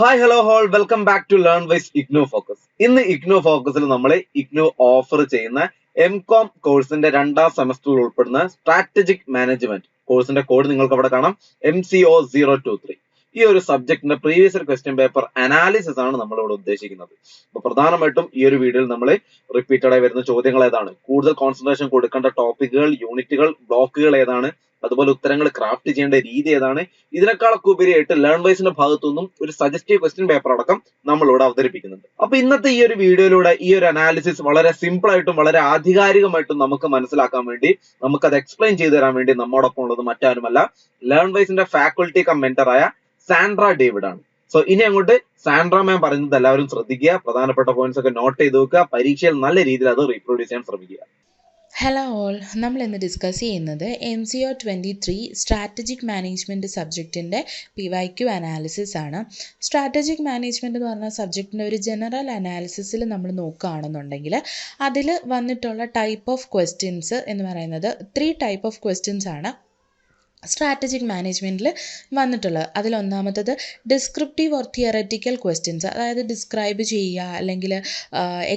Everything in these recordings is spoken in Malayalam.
Hi hello all welcome back to Learnwise IGNOU focus ഇന്ന് ഇഗ്നോ ഫോക്കസിൽ നമ്മൾ ഇഗ്നോ ഓഫർ ചെയ്യുന്ന എം കോം കോഴ്സിന്റെ രണ്ടാം സെമസ്റ്ററിൽ ഉൾപ്പെടുന്ന സ്ട്രാറ്റജിക് മാനേജ്മെന്റ് കോഴ്സിന്റെ കോഡ് നിങ്ങൾക്ക് അവിടെ കാണാം. M C O zero two three ഈ ഒരു സബ്ജക്റ്റിന്റെ പ്രീവിയസ് ക്വസ്റ്റ്യൻ പേപ്പർ അനാലിസിസ് ആണ് നമ്മൾ ഇവിടെ ഉദ്ദേശിക്കുന്നത്. അപ്പൊ പ്രധാനമായിട്ടും ഈ ഒരു വീഡിയോയിൽ നമ്മൾ റിപ്പീറ്റഡായി വരുന്ന ചോദ്യങ്ങൾ ഏതാണ്? കൂടുതൽ കോൺസെൻട്രേഷൻ കൊടുക്കേണ്ട ടോപ്പിക്കുകൾ യൂണിറ്റുകൾ ബ്ലോക്കുകൾ ഏതാണ്? അതുപോലെ ഉത്തരങ്ങൾ ക്രാഫ്റ്റ് ചെയ്യേണ്ട രീതി ഏതാണ്? ഇതിനേക്കാളൊക്കെ ഉപരിയായിട്ട് ലേൺ വൈസിന്റെ ഭാഗത്തുനിന്നും ഒരു സജസ്റ്റീവ് ക്വസ്റ്റ്യൻ പേപ്പർ അടക്കം നമ്മൾ ഇവിടെ അവതരിപ്പിക്കുന്നുണ്ട്. അപ്പൊ ഇന്നത്തെ ഈ ഒരു വീഡിയോയിലൂടെ ഈ ഒരു അനാലിസിസ് വളരെ സിമ്പിൾ ആയിട്ടും വളരെ ആധികാരികമായിട്ടും നമുക്ക് മനസ്സിലാക്കാൻ വേണ്ടി നമുക്ക് അത് എക്സ്പ്ലെയിൻ ചെയ്തു തരാൻ വേണ്ടി നമ്മോടൊപ്പം ഉള്ളത് മറ്റാരുമല്ല ലേൺ വൈസിന്റെ ഫാക്കൾട്ടി കം സാൻഡ്ര ഡേവിഡ് ആണ് സോ ഇനി അങ്ങോട്ട് സാൻഡ്ര മാം പറയുന്നത് എല്ലാവരും ശ്രദ്ധിക്കുക. പ്രധാനപ്പെട്ട പോയിന്റ്സ് ഒക്കെ നോട്ട് ചെയ്ത് വെക്കുക. പരീക്ഷയിൽ നല്ല രീതിയിൽ അത് റീപ്രൊഡ്യൂസ് ചെയ്യാൻ ശ്രമിക്കുക. ഹലോ ഓൾ നമ്മൾ ഇന്ന് ഡിസ്കസ് ചെയ്യുന്നത് M C O twenty three strategic management സബ്ജക്റ്റിന്റെ P Y Q analysis ആണ്. സ്ട്രാറ്റജിക് മാനേജ്മെന്റ് എന്ന് പറഞ്ഞ സബ്ജക്റ്റിന്റെ ഒരു ജനറൽ അനാലിസിസിൽ നമ്മൾ നോക്കുകയാണെന്നുണ്ടെങ്കിൽ അതിൽ വന്നിട്ടുള്ള ടൈപ്പ് ഓഫ് ക്വസ്റ്റ്യൻസ് എന്ന് പറയുന്നത് ത്രീ ടൈപ്പ് ഓഫ് ക്വസ്റ്റ്യൻസ് ആണ്. സ്ട്രാറ്റജിക് മാനേജ്മെന്റിൽ വന്നിട്ടുള്ളത്. അതിലൊന്നാമത്തത് ഡിസ്ക്രിപ്റ്റീവ് ഓർ തിയററ്റിക്കൽ ക്വസ്റ്റ്യൻസ് അതായത് ഡിസ്ക്രൈബ് ചെയ്യുക അല്ലെങ്കിൽ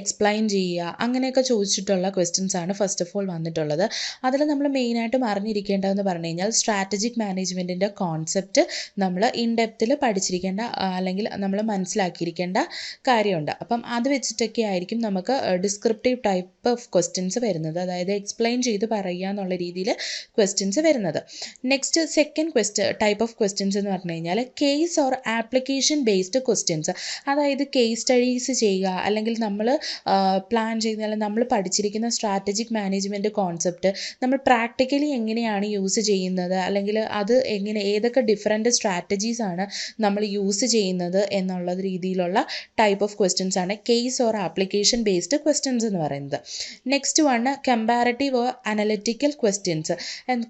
എക്സ്പ്ലെയിൻ ചെയ്യുക അങ്ങനെയൊക്കെ ചോദിച്ചിട്ടുള്ള ക്വസ്റ്റ്യൻസ് ആണ് ഫസ്റ്റ് ഓഫ് ഓൾ വന്നിട്ടുള്ളത്. അതിൽ നമ്മൾ മെയിനായിട്ടും അറിഞ്ഞിരിക്കേണ്ടതെന്ന് പറഞ്ഞു കഴിഞ്ഞാൽ സ്ട്രാറ്റജിക് മാനേജ്മെന്റിന്റെ കോൺസെപ്റ്റ് നമ്മൾ ഇൻ ഡെപ്തിൽ പഠിച്ചിരിക്കേണ്ട അല്ലെങ്കിൽ നമ്മൾ മനസ്സിലാക്കിയിരിക്കേണ്ട കാര്യമുണ്ട്. അപ്പം അത് വെച്ചിട്ടൊക്കെ ആയിരിക്കും നമുക്ക് ഡിസ്ക്രിപ്റ്റീവ് ടൈപ്പ് ക്വസ്റ്റ്യൻസ് വരുന്നത്. അതായത് എക്സ്പ്ലെയിൻ ചെയ്ത് പറയുക എന്നുള്ള രീതിയിൽ ക്വസ്റ്റ്യൻസ് വരുന്നത്. Next second quest type of questions എന്ന് പറഞ്ഞു കഴിഞ്ഞാൽ case or application based questions അതായത് കേസ് സ്റ്റഡീസ് ചെയ്യുക അല്ലെങ്കിൽ നമ്മൾ പ്ലാൻ ചെയ്യുന്ന നമ്മൾ പഠിച്ചിരിക്കുന്ന സ്ട്രാറ്റജിക് മാനേജ്മെന്റ് കോൺസെപ്റ്റ് നമ്മൾ പ്രാക്ടിക്കലി എങ്ങനെയാണ് യൂസ് ചെയ്യുന്നത് അല്ലെങ്കിൽ അത് എങ്ങനെ ഏതൊക്കെ ഡിഫറെന്റ് സ്ട്രാറ്റജീസ് ആണ് നമ്മൾ യൂസ് ചെയ്യുന്നത് എന്നുള്ള രീതിയിലുള്ള ടൈപ്പ് ഓഫ് ക്വസ്റ്റ്യൻസ് ആണ് case or application based questions എന്ന് പറയുന്നത്. Next one comparative or analytical questions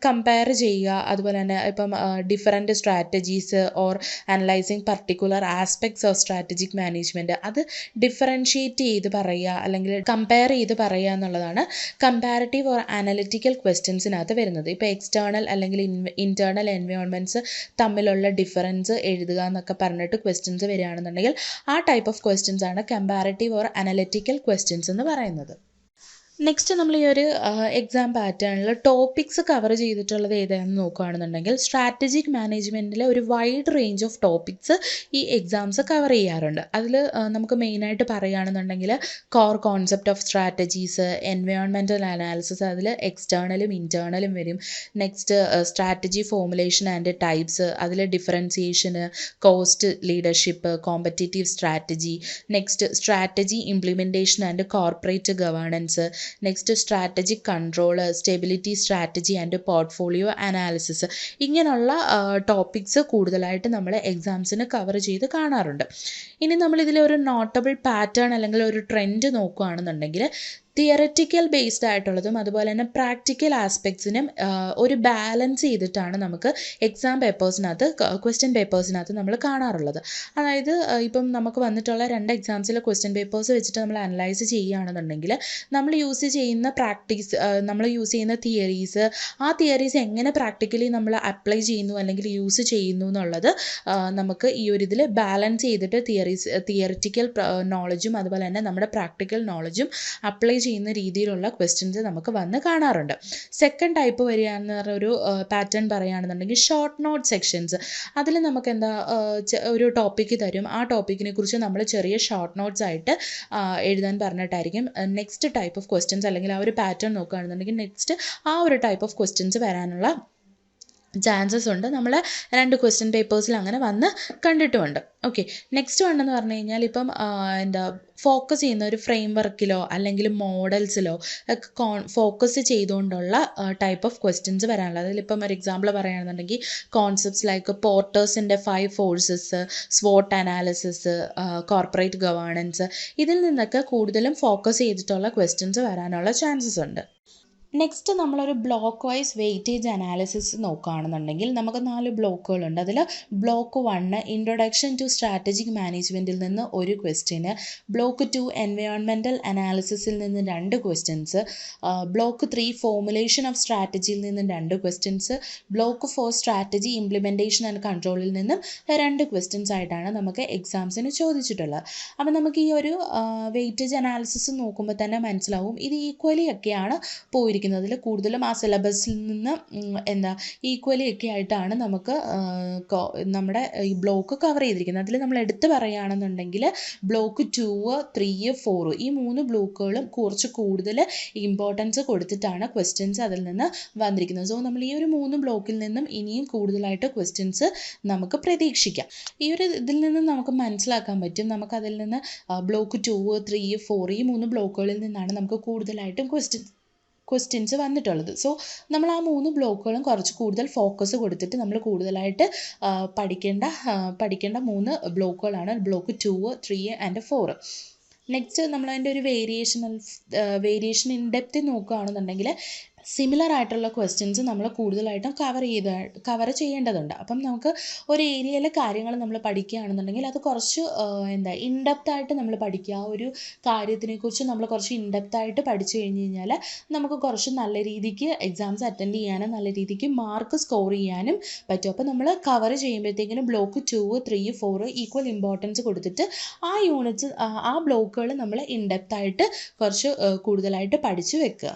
compare ചെയ്യുക അതുപോലെ തന്നെ ഇപ്പം different strategies or analysing particular aspects of strategic management അത് ഡിഫറൻഷിയേറ്റ് ചെയ്ത് പറയുക അല്ലെങ്കിൽ കമ്പയർ ചെയ്ത് പറയുക എന്നുള്ളതാണ് കമ്പാരറ്റീവ് ഓർ അനലറ്റിക്കൽ ക്വസ്റ്റ്യൻസിനകത്ത് വരുന്നത്. ഇപ്പോൾ എക്സ്റ്റേണൽ അല്ലെങ്കിൽ ഇന്റേർണൽ എൻവയോൺമെന്റ്സ് തമ്മിലുള്ള ഡിഫറൻസ് എഴുതുക എന്നൊക്കെ പറഞ്ഞിട്ട് ക്വസ്റ്റ്യൻസ് വരികയാണെന്നുണ്ടെങ്കിൽ ആ ടൈപ്പ് ഓഫ് ക്വസ്റ്റ്യൻസ് ആണ് കമ്പാരറ്റീവ് ഓർ അനലറ്റിക്കൽ ക്വസ്റ്റ്യൻസ് എന്ന് പറയുന്നത്. നെക്സ്റ്റ് നമ്മൾ ഈ ഒരു എക്സാം പാറ്റേണിൽ ടോപ്പിക്സ് കവർ ചെയ്തിട്ടുള്ളത് ഏതാണെന്ന് നോക്കുകയാണെന്നുണ്ടെങ്കിൽ സ്ട്രാറ്റജിക് മാനേജ്മെന്റിലെ ഒരു വൈഡ് റേഞ്ച് ഓഫ് ടോപ്പിക്സ് ഈ എക്സാംസ് കവർ ചെയ്യാറുണ്ട്. അതിൽ നമുക്ക് മെയിനായിട്ട് പറയുകയാണെന്നുണ്ടെങ്കിൽ കോർ കോൺസെപ്റ്റ് ഓഫ് സ്ട്രാറ്റജീസ് എൻവയോൺമെന്റൽ അനാലിസിസ് അതിൽ എക്സ്റ്റേണലും ഇന്റേർണലും വരും. Next strategy formulation and types അതിൽ differentiation cost leadership competitive strategy next strategy implementation and corporate governance next strategic control stability strategy and portfolio analysis ഇങ്ങനെയുള്ള ടോപ്പിക്സ് കൂടുതലായിട്ട് നമ്മൾ എക്സാംസിന് കവർ ചെയ്ത് കാണാറുണ്ട്. ഇനി നമ്മൾ ഇതിലെ ഒരു നോട്ടബിൾ പാറ്റേൺ അല്ലെങ്കിൽ ഒരു ട്രെൻഡ് നോക്കുകയാണെന്നുണ്ടെങ്കിൽ തിയററ്റിക്കൽ ബേസ്ഡ് ആയിട്ടുള്ളതും അതുപോലെ തന്നെ പ്രാക്ടിക്കൽ ആസ്പെക്ട്സിനും ഒരു ബാലൻസ് ചെയ്തിട്ടാണ് നമുക്ക് എക്സാം പേപ്പേഴ്സിനകത്ത് ക്വസ്റ്റ്യൻ പേപ്പേഴ്സിനകത്ത് നമ്മൾ കാണാറുള്ളത്. അതായത് ഇപ്പം നമുക്ക് വന്നിട്ടുള്ള രണ്ട് എക്സാംസിലെ ക്വസ്റ്റ്യൻ പേപ്പേഴ്സ് വെച്ചിട്ട് നമ്മൾ അനലൈസ് ചെയ്യുകയാണെന്നുണ്ടെങ്കിൽ നമ്മൾ യൂസ് ചെയ്യുന്ന പ്രാക്ടീസ് നമ്മൾ യൂസ് ചെയ്യുന്ന തിയറീസ് ആ തിയറീസ് എങ്ങനെ പ്രാക്ടിക്കലി നമ്മൾ അപ്ലൈ ചെയ്യുന്നു അല്ലെങ്കിൽ യൂസ് ചെയ്യുന്നു എന്നുള്ളത് നമുക്ക് ഈ ഒരു ഇതിൽ ബാലൻസ് ചെയ്തിട്ട് തിയറീസ് തിയറിറ്റിക്കൽ നോളജും അതുപോലെ തന്നെ നമ്മുടെ പ്രാക്ടിക്കൽ നോളജും അപ്ലൈ ചെയ്യുന്ന രീതിയിലുള്ള ക്വസ്റ്റ്യൻസ് നമുക്ക് വന്ന് കാണാറുണ്ട്. സെക്കൻഡ് ടൈപ്പ് വരികയാണെന്ന് പറഞ്ഞ ഒരു പാറ്റേൺ പറയുകയാണെന്നുണ്ടെങ്കിൽ ഷോർട്ട് നോട്ട് സെക്ഷൻസ് അതിൽ നമുക്ക് എന്താ ഒരു ടോപ്പിക്ക് തരും. ആ ടോപ്പിക്കിനെ കുറിച്ച് നമ്മൾ ചെറിയ ഷോർട്ട് നോട്ട്സ് ആയിട്ട് എഴുതാൻ പറഞ്ഞിട്ടായിരിക്കും. നെക്സ്റ്റ് ടൈപ്പ് ഓഫ് ക്വസ്റ്റ്യൻസ് അല്ലെങ്കിൽ ആ ഒരു പാറ്റേൺ നോക്കുകയാണെന്നുണ്ടെങ്കിൽ നെക്സ്റ്റ് ആ ഒരു ടൈപ്പ് ഓഫ് ക്വസ്റ്റ്യൻസ് വരാനുള്ള ചാൻസസ് ഉണ്ട്. നമ്മൾ രണ്ട് ക്വസ്റ്റ്യൻ പേപ്പേഴ്സിൽ അങ്ങനെ വന്ന് കണ്ടിട്ടുമുണ്ട്. ഓക്കെ നെക്സ്റ്റ് വേണ്ടെന്ന് പറഞ്ഞു കഴിഞ്ഞാൽ ഇപ്പം എന്താ ഫോക്കസ് ചെയ്യുന്ന ഒരു ഫ്രെയിം വർക്കിലോ അല്ലെങ്കിൽ മോഡൽസിലോ ഒക്കെ കോൺ ഫോക്കസ് ചെയ്തുകൊണ്ടുള്ള ടൈപ്പ് ഓഫ് ക്വസ്റ്റ്യൻസ് വരാനുള്ളത്. അതിലിപ്പം ഒരു എക്സാമ്പിൾ പറയുകയാണെന്നുണ്ടെങ്കിൽ കോൺസെപ്റ്റ്സ് ലൈക്ക് പോർട്ടേഴ്സിന്റെ ഫൈവ് ഫോഴ്സസ് സ്വോട്ട് അനാലിസിസ് കോർപ്പറേറ്റ് ഗവേണൻസ് ഇതിൽ നിന്നൊക്കെ കൂടുതലും ഫോക്കസ് ചെയ്തിട്ടുള്ള ക്വസ്റ്റ്യൻസ് വരാനുള്ള ചാൻസസ് ഉണ്ട്. നെക്സ്റ്റ് നമ്മളൊരു ബ്ലോക്ക് വൈസ് വെയിറ്റേജ് അനാലിസിസ് നോക്കുകയാണെന്നുണ്ടെങ്കിൽ നമുക്ക് നാല് ബ്ലോക്കുകളുണ്ട് അതിൽ block one introduction to strategic മാനേജ്മെന്റിൽ നിന്ന് ഒരു ക്വസ്റ്റ്യന് ബ്ലോക്ക് ടു എൻവയോൺമെന്റൽ അനാലിസിസിൽ നിന്ന് രണ്ട് questions block three formulation of സ്ട്രാറ്റജിയിൽ നിന്നും രണ്ട് questions block four strategy implementation and കൺട്രോളിൽ നിന്നും രണ്ട് ക്വസ്റ്റ്യൻസ് ആയിട്ടാണ് നമുക്ക് എക്സാംസിന് ചോദിച്ചിട്ടുള്ളത്. അപ്പോൾ നമുക്ക് ഈ ഒരു വെയിറ്റേജ് അനാലിസിസ് നോക്കുമ്പോൾ തന്നെ മനസ്സിലാവും ഇത് ഈക്വലി ഒക്കെയാണ് പോയിരിക്കുന്നത്. അതിൽ കൂടുതലും ആ സിലബസിൽ നിന്ന് എന്താ ഈക്വലി ഒക്കെ ആയിട്ടാണ് നമുക്ക് നമ്മുടെ ഈ ബ്ലോക്ക് കവർ ചെയ്തിരിക്കുന്നത്. അതിൽ നമ്മൾ എടുത്ത് പറയുകയാണെന്നുണ്ടെങ്കിൽ ബ്ലോക്ക് ടു ത്രീ ഫോർ ഈ മൂന്ന് ബ്ലോക്കുകളും കുറച്ച് കൂടുതൽ ഇമ്പോർട്ടൻസ് കൊടുത്തിട്ടാണ് ക്വസ്റ്റ്യൻസ് അതിൽ നിന്ന് വന്നിരിക്കുന്നത്. സോ നമ്മൾ ഈ ഒരു മൂന്ന് ബ്ലോക്കിൽ നിന്നും ഇനിയും കൂടുതലായിട്ട് ക്വസ്റ്റ്യൻസ് നമുക്ക് പ്രതീക്ഷിക്കാം. ഈ ഒരു ഇതിൽ നിന്ന് നമുക്ക് മനസ്സിലാക്കാൻ പറ്റും. നമുക്ക് അതിൽ നിന്ന് ബ്ലോക്ക് ടു ത്രീ ഫോർ ഈ മൂന്ന് ബ്ലോക്കുകളിൽ നിന്നാണ് നമുക്ക് കൂടുതലായിട്ടും ക്വസ്റ്റ്യൻ ക്വസ്റ്റ്യൻസ് വന്നിട്ടുള്ളത്. സോ നമ്മൾ ആ മൂന്ന് ബ്ലോക്കുകളും കുറച്ച് കൂടുതൽ ഫോക്കസ് കൊടുത്തിട്ട് നമ്മൾ കൂടുതലായിട്ട് പഠിക്കേണ്ട പഠിക്കേണ്ട മൂന്ന് ബ്ലോക്കുകളാണ് block two three and four next നമ്മൾ അതിന്റെ ഒരു വേരിയേഷൻ വേരിയേഷൻ ഇൻ ഡെപ്ത് നോക്കുകയാണെന്നുണ്ടെങ്കിൽ സിമിലർ ആയിട്ടുള്ള ക്വസ്റ്റ്യൻസ് നമ്മൾ കൂടുതലായിട്ടും കവർ ചെയ്ത കവർ ചെയ്യേണ്ടതുണ്ട്. അപ്പം നമുക്ക് ഒരു ഏരിയയിലെ കാര്യങ്ങൾ നമ്മൾ പഠിക്കുകയാണെന്നുണ്ടെങ്കിൽ അത് കുറച്ച് എന്താ ഇൻഡെപ്ത് ആയിട്ട് നമ്മൾ പഠിക്കുക. ആ ഒരു കാര്യത്തിനെക്കുറിച്ച് നമ്മൾ കുറച്ച് ഇൻഡെപ്ത് ആയിട്ട് പഠിച്ചു കഴിഞ്ഞ് കഴിഞ്ഞാൽ നമുക്ക് കുറച്ച് നല്ല രീതിക്ക് എക്സാംസ് അറ്റൻഡ് ചെയ്യാനും നല്ല രീതിക്ക് മാർക്ക് സ്കോർ ചെയ്യാനും പറ്റും. അപ്പോൾ നമ്മൾ cover ചെയ്യുമ്പോഴത്തേക്കിനും block two three four equal importance കൊടുത്തിട്ട് ആ യൂണിറ്റ്സ് ആ ബ്ലോക്കുകൾ നമ്മൾ ഇൻഡെപ്ത് ആയിട്ട് കുറച്ച് കൂടുതലായിട്ട് പഠിച്ചു വെക്കുക.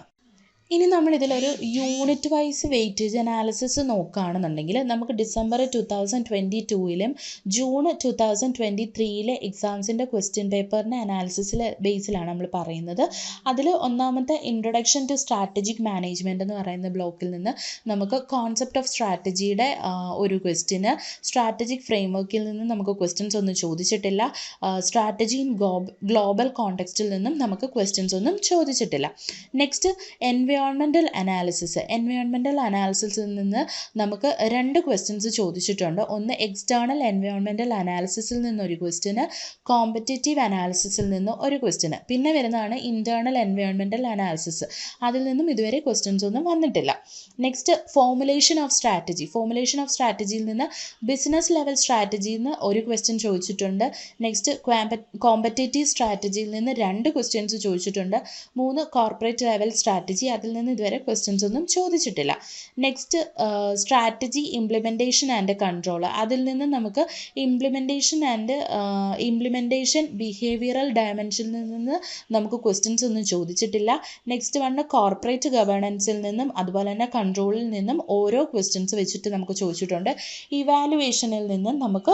ഇനി നമ്മൾ ഇതിലൊരു യൂണിറ്റ് വൈസ് വെയിറ്റേജ് അനാലിസിസ് നോക്കുകയാണെന്നുണ്ടെങ്കിൽ നമുക്ക് ഡിസംബർ ടു തൗസൻഡ് ട്വന്റി ടൂയിലും ജൂൺ ടു തൗസൻഡ് ട്വന്റി ത്രീയിലെ എക്സാംസിന്റെ ക്വസ്റ്റ്യൻ പേപ്പറിന്റെ അനാലിസിസിൽ ബേസിലാണ് നമ്മൾ പറയുന്നത്. അതിൽ ഒന്നാമത്തെ ഇൻട്രൊഡക്ഷൻ ടു സ്ട്രാറ്റജിക് മാനേജ്മെന്റ് എന്ന് പറയുന്ന ബ്ലോക്കിൽ നിന്ന് നമുക്ക് കോൺസെപ്റ്റ് ഓഫ് സ്ട്രാറ്റജിയുടെ ഒരു ക്വസ്റ്റ്യന് സ്ട്രാറ്റജിക് ഫ്രെയിംവർക്കിൽ നിന്ന് നമുക്ക് ക്വസ്റ്റ്യൻസ് ഒന്നും ചോദിച്ചിട്ടില്ല. സ്ട്രാറ്റജി ഇൻ ഗ്ലോബൽ കോണ്ടെക്സ്റ്റിൽ നിന്നും നമുക്ക് ക്വസ്റ്റ്യൻസ് ഒന്നും ചോദിച്ചിട്ടില്ല. നെക്സ്റ്റ് എൻവയോൺമെന്റൽ അനാലിസിസ് എൻവയോൺമെന്റൽ അനാലിസിസിൽ നിന്ന് നമുക്ക് രണ്ട് ക്വസ്റ്റ്യൻസ് ചോദിച്ചിട്ടുണ്ട്. ഒന്ന് എക്സ്റ്റേണൽ എൻവയോൺമെന്റൽ അനാലിസിസിൽ നിന്നൊരു ക്വസ്റ്റ്യന് കോമ്പറ്റേറ്റീവ് അനാലിസിസിൽ നിന്ന് ഒരു ക്വസ്റ്റ്യന് പിന്നെ വരുന്നതാണ് ഇന്റേർണൽ എൻവയോൺമെന്റൽ അനാലിസിസ് അതിൽ നിന്നും ഇതുവരെ ക്വസ്റ്റ്യൻസ് ഒന്നും വന്നിട്ടില്ല. Next formulation of strategy formulation of സ്ട്രാറ്റജിയിൽ നിന്ന് ബിസിനസ് ലെവൽ സ്ട്രാറ്റജിയിൽ നിന്ന് ഒരു ക്വസ്റ്റ്യൻ ചോദിച്ചിട്ടുണ്ട്. നെക്സ്റ്റ് കോമ്പറ്റേറ്റീവ് സ്ട്രാറ്റജിയിൽ നിന്ന് രണ്ട് ക്വസ്റ്റ്യൻസ് ചോദിച്ചിട്ടുണ്ട്. മൂന്ന് കോർപ്പറേറ്റ് ലെവൽ സ്ട്രാറ്റജി അതിൽ നിന്ന് ഇതുവരെ ക്വസ്റ്റ്യൻസ് ഒന്നും ചോദിച്ചിട്ടില്ല. Next strategy implementation and control അതിൽ നിന്ന് നമുക്ക് ഇംപ്ലിമെന്റേഷൻ ആൻഡ് ഇംപ്ലിമെന്റേഷൻ ബിഹേവിയറൽ ഡയമെൻഷനിൽ നിന്ന് നമുക്ക് ക്വസ്റ്റ്യൻസ് ഒന്നും ചോദിച്ചിട്ടില്ല. നെക്സ്റ്റ് വണ് കോർപ്പറേറ്റ് ഗവേണൻസിൽ നിന്നും അതുപോലെ തന്നെ കൺട്രോളിൽ നിന്നും ഓരോ ക്വസ്റ്റ്യൻസ് വെച്ചിട്ട് നമുക്ക് ചോദിച്ചിട്ടുണ്ട്. ഇവാലുവേഷനിൽ നിന്നും നമുക്ക്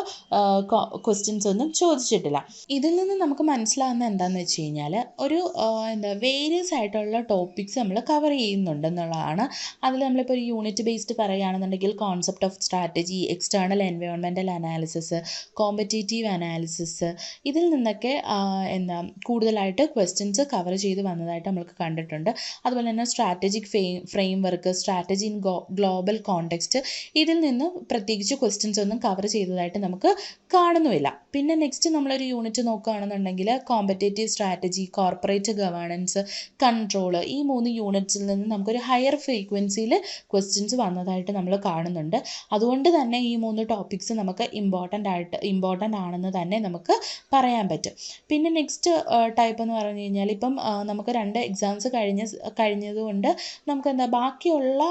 ക്വസ്റ്റ്യൻസ് ഒന്നും ചോദിച്ചിട്ടില്ല. ഇതിൽ നിന്ന് നമുക്ക് മനസ്സിലാകുന്ന എന്താണെന്ന് വെച്ച് കഴിഞ്ഞാൽ ഒരു എന്താ വേരിയസ് ആയിട്ടുള്ള ടോപ്പിക്സ് നമ്മൾ കവർ ചെയ്യുന്നുണ്ട് എന്നുള്ളതാണ് അതിൽ നമ്മളിപ്പോൾ ഒരു യൂണിറ്റ് ബേസ്ഡ് പറയുകയാണെന്നുണ്ടെങ്കിൽ കോൺസെപ്റ്റ് ഓഫ് സ്ട്രാറ്റജി എക്സ്റ്റേണൽ എൻവയോൺമെന്റൽ അനാലിസിസ് കോമ്പറ്റേറ്റീവ് അനാലിസിസ് ഇതിൽ നിന്നൊക്കെ എന്താ കൂടുതലായിട്ട് ക്വസ്റ്റ്യൻസ് കവർ ചെയ്ത് വന്നതായിട്ട് നമ്മൾക്ക് കണ്ടിട്ടുണ്ട്. അതുപോലെ തന്നെ strategic framework strategy in global context ഇതിൽ നിന്ന് പ്രത്യേകിച്ച് ക്വസ്റ്റ്യൻസ് ഒന്നും കവർ ചെയ്തതായിട്ട് നമുക്ക് കാണുന്നുമില്ല. പിന്നെ നെക്സ്റ്റ് നമ്മളൊരു യൂണിറ്റ് നോക്കുകയാണെന്നുണ്ടെങ്കിൽ competitive strategy corporate governance control ഈ മൂന്ന് യൂണിറ്റ്സിൽ നിന്ന് നമുക്കൊരു ഹയർ ഫ്രീക്വൻസിയിൽ ക്വസ്റ്റ്യൻസ് വന്നതായിട്ട് നമ്മൾ കാണുന്നുണ്ട്. അതുകൊണ്ട് തന്നെ ഈ മൂന്ന് ടോപ്പിക്സ് നമുക്ക് ഇമ്പോർട്ടന്റ് ആയിട്ട് ഇമ്പോർട്ടന്റ് ആണെന്ന് തന്നെ നമുക്ക് പറയാൻ പറ്റും. പിന്നെ നെക്സ്റ്റ് ടൈപ്പ് എന്ന് പറഞ്ഞു കഴിഞ്ഞാൽ ഇപ്പം നമുക്ക് രണ്ട് എക്സാംസ് കഴിഞ്ഞ കഴിഞ്ഞതുകൊണ്ട് നമുക്ക് എന്താ ബാക്കിയുള്ള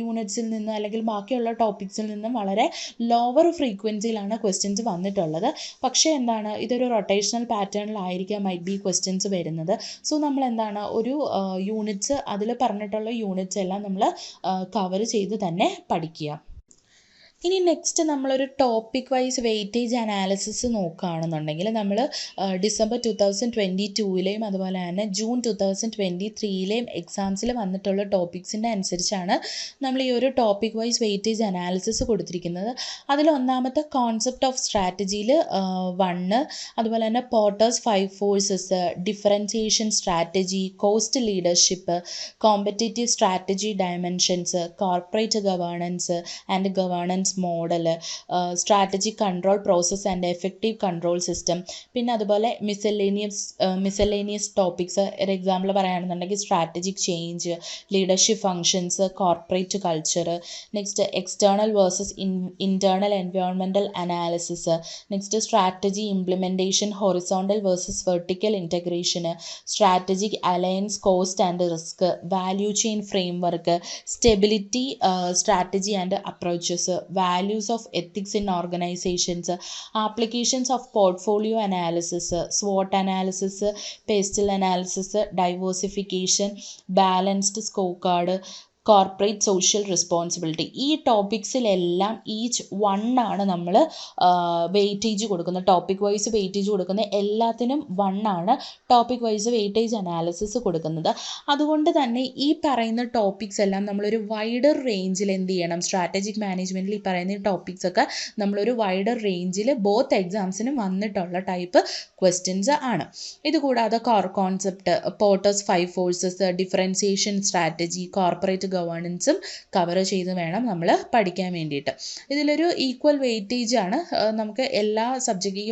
യൂണിറ്റ്സിൽ നിന്ന് അല്ലെങ്കിൽ ബാക്കിയുള്ള ടോപ്പിക്സിൽ നിന്നും വളരെ ലോവർ ഫ്രീക്വൻസിയിലാണ് ക്വസ്റ്റ്യൻസ് വന്നിട്ടുള്ളത്. പക്ഷേ എന്താണ് ഇതൊരു റൊട്ടേഷണൽ പാറ്റേണിലായിരിക്കാം മൈറ്റ് ബി ക്വസ്റ്റ്യൻസ് വരുന്നത്. സോ നമ്മൾ എന്താണ് ഒരു യൂണിറ്റ്സ് അതിൽ പറഞ്ഞിട്ടുള്ള യൂണിറ്റ്സ് എല്ലാം നമ്മൾ കവർ ചെയ്ത് തന്നെ പഠിക്കുക. ഇനി നെക്സ്റ്റ് നമ്മളൊരു ടോപ്പിക് വൈസ് വെയിറ്റേജ് അനാലിസിസ് നോക്കുകയാണെന്നുണ്ടെങ്കിൽ നമ്മൾ ഡിസംബർ ടു തൗസൻഡ് ട്വന്റി ടൂവിലെയും അതുപോലെ തന്നെ ജൂൺ ടു തൗസൻഡ് ട്വന്റി ത്രീയിലെയും എക്സാംസിൽ വന്നിട്ടുള്ള ടോപ്പിക്സിന്റെ അനുസരിച്ചാണ് നമ്മൾ ഈ ഒരു ടോപ്പിക് വൈസ് വെയിറ്റേജ് അനാലിസിസ് കൊടുത്തിരിക്കുന്നത്. അതിൽ ഒന്നാമത്തെ കോൺസെപ്റ്റ് ഓഫ് സ്ട്രാറ്റജിയിൽ വണ്ണ് അതുപോലെ തന്നെ Porter's five forces differentiation strategy cost leadership competitive strategy dimensions corporate governance and governance model strategic control process and effective control system പിന്നെ അതുപോലെ മിസലേനിയസ് മിസലേനിയസ് ടോപ്പിക്സ് ഒരു എക്സാമ്പിൾ പറയുകയാണെന്നുണ്ടെങ്കിൽ strategic change leadership functions corporate culture next external versus in internal എൻവയോൺമെന്റൽ analysis next strategy implementation horizontal versus vertical integration strategic alliance cost and risk value chain framework stability strategy and approaches values of ethics in organizations, uh, applications of portfolio analysis, uh, SWOT analysis, uh, pestle analysis, diversification, balanced scorecard, corporate social responsibility ഈ ടോപ്പിക്സിലെല്ലാം ഈച്ച് വൺ ആണ് നമ്മൾ വെയിറ്റേജ് കൊടുക്കുന്നത് ടോപ്പിക് വൈസ് വെയിറ്റേജ് കൊടുക്കുന്നത് എല്ലാത്തിനും വൺ ആണ് ടോപ്പിക് വൈസ് വെയിറ്റേജ് അനാലിസിസ് കൊടുക്കുന്നത്. അതുകൊണ്ട് തന്നെ ഈ പറയുന്ന ടോപ്പിക്സ് എല്ലാം നമ്മളൊരു വൈഡർ റേഞ്ചിൽ എന്ത് ചെയ്യണം? സ്ട്രാറ്റജിക് മാനേജ്മെന്റിൽ ഈ പറയുന്ന ടോപ്പിക്സ് ഒക്കെ നമ്മളൊരു വൈഡർ റേഞ്ചിൽ ബോത്ത് എക്സാംസിനും വന്നിട്ടുള്ള ടൈപ്പ് ക്വസ്റ്റ്യൻസ് ആണ്. ഇതുകൂടാതെ core concept Porter's five forces differentiation strategy corporate ഗവേണൻസും cover ചെയ്ത് വേണം നമ്മൾ പഠിക്കാൻ വേണ്ടിയിട്ട്. ഇതിലൊരു ഈക്വൽ വെയിറ്റേജ് ആണ്. നമുക്ക് എല്ലാ സബ്ജക്റ്റ്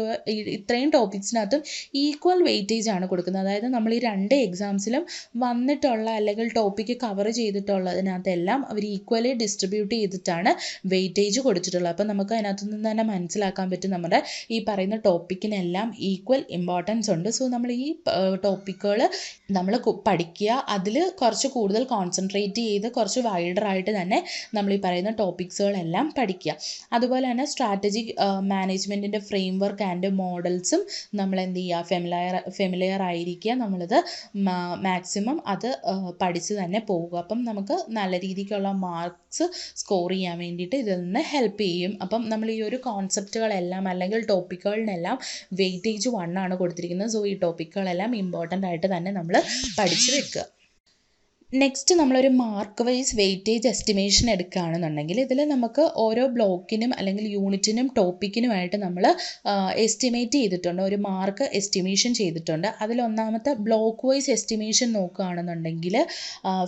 ഇത്രയും ടോപ്പിക്സിനകത്തും ഈക്വൽ വെയിറ്റേജ് ആണ് കൊടുക്കുന്നത്. അതായത് നമ്മൾ ഈ രണ്ട് എക്സാംസിലും വന്നിട്ടുള്ള അല്ലെങ്കിൽ ടോപ്പിക്ക് കവർ ചെയ്തിട്ടുള്ളതിനകത്തെല്ലാം അവർ ഈക്വലി ഡിസ്ട്രിബ്യൂട്ട് ചെയ്തിട്ടാണ് വെയിറ്റേജ് കൊടുത്തിട്ടുള്ളത്. അപ്പോൾ നമുക്ക് അതിനകത്തു നിന്ന് തന്നെ മനസ്സിലാക്കാൻ പറ്റും നമ്മുടെ ഈ പറയുന്ന ടോപ്പിക്കിനെല്ലാം ഈക്വൽ ഇമ്പോർട്ടൻസ് ഉണ്ട്. സോ നമ്മൾ ഈ ടോപ്പിക്കുകൾ നമ്മൾ പഠിക്കുക. അതിൽ കുറച്ച് കൂടുതൽ കോൺസെൻട്രേറ്റ് ചെയ്ത് കുറച്ച് വൈഡറായിട്ട് തന്നെ നമ്മൾ ഈ പറയുന്ന ടോപ്പിക്സുകളെല്ലാം പഠിക്കുക അതുപോലെ തന്നെ സ്ട്രാറ്റജിക് മാനേജ്മെന്റിന്റെ ഫ്രെയിം വർക്ക് ആൻഡ് മോഡൽസും നമ്മൾ എന്ത് ചെയ്യുക ഫെമിലയർ ഫെമിലിയർ ആയിരിക്കുക നമ്മളിത് മാക്സിമം അത് പഠിച്ച് തന്നെ പോവുക അപ്പം നമുക്ക് നല്ല രീതിക്കുള്ള മാർക്സ് സ്കോർ ചെയ്യാൻ വേണ്ടിയിട്ട് ഇതിൽ നിന്ന് ഹെൽപ്പ് ചെയ്യും. അപ്പം നമ്മൾ ഈ ഒരു കോൺസെപ്റ്റുകളെല്ലാം അല്ലെങ്കിൽ ടോപ്പിക്കുകളിനെല്ലാം വെയിറ്റേജ് വൺ ആണ് കൊടുത്തിരിക്കുന്നത്. സോ ഈ ടോപ്പിക്കുകളെല്ലാം ഇമ്പോർട്ടന്റ് ആയിട്ട് തന്നെ നമ്മൾ പഠിച്ചു വെക്കുക നെക്സ്റ്റ് നമ്മളൊരു മാർക്ക് വൈസ് വെയിറ്റേജ് എസ്റ്റിമേഷൻ എടുക്കുകയാണെന്നുണ്ടെങ്കിൽ ഇതിൽ നമുക്ക് ഓരോ ബ്ലോക്കിനും അല്ലെങ്കിൽ യൂണിറ്റിനും ടോപ്പിക്കിനുമായിട്ട് നമ്മൾ എസ്റ്റിമേറ്റ് ചെയ്തിട്ടുണ്ട്. ഒരു മാർക്ക് എസ്റ്റിമേഷൻ ചെയ്തിട്ടുണ്ട്. അതിൽ ഒന്നാമത്തെ ബ്ലോക്ക് വൈസ് എസ്റ്റിമേഷൻ നോക്കുകയാണെന്നുണ്ടെങ്കിൽ